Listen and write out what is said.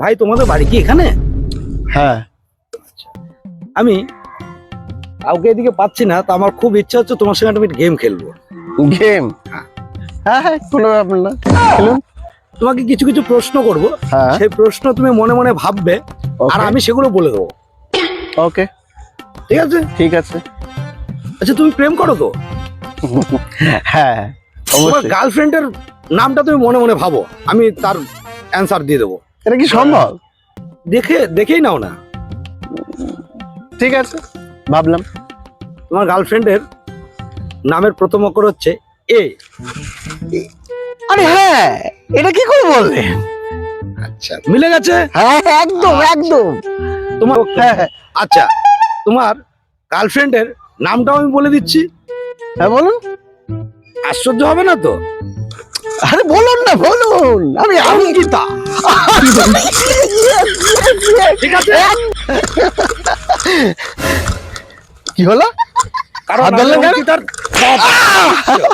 ভাই তোমাদের বাড়ি কি এখানে? হ্যাঁ। আমি কাউকে এদিকে পাচ্ছি না তো আমার খুব ইচ্ছা হচ্ছে তোমার সঙ্গে আমি গেম খেলব। গেম হ্যাঁ। হ্যাঁ কোনো ব্যাপার না। খেলুন। তোমাকে কিছু কিছু প্রশ্ন করব। হ্যাঁ। সেই প্রশ্ন তুমি মনে মনে ভাববে আর আমি সেগুলো বলে দেবো। ওকে ঠিক আছে? ঠিক আছে। আচ্ছা তুমি প্রেম করো তো? হ্যাঁ তোমার গার্লফ্রেন্ডের নামটা তুমি মনে মনে ভাবো। আমি তার অ্যান্সার দিয়ে দেবো। এটা কি সম্ভব? দেখে দেখেই নাও না। ঠিক আছে ভাবলাম। তোমার গার্লফ্রেন্ডের নামের প্রথম অক্ষর হচ্ছে এ। আরে হ্যাঁ এটা কি করে বললে? আচ্ছা মিলে গেছে? হ্যাঁ একদম একদম। তোমার হ্যাঁ হ্যাঁ। আচ্ছা তোমার গার্লফ্রেন্ডের নামটাও আমি বলে দিচ্ছি। হ্যাঁ বলুন। আশ্চর্য হবে না তো? আরে বলুন না বলুন। আমি আমি অঙ্কিতা। ঠিক আছে কি হলো? কারণ হাত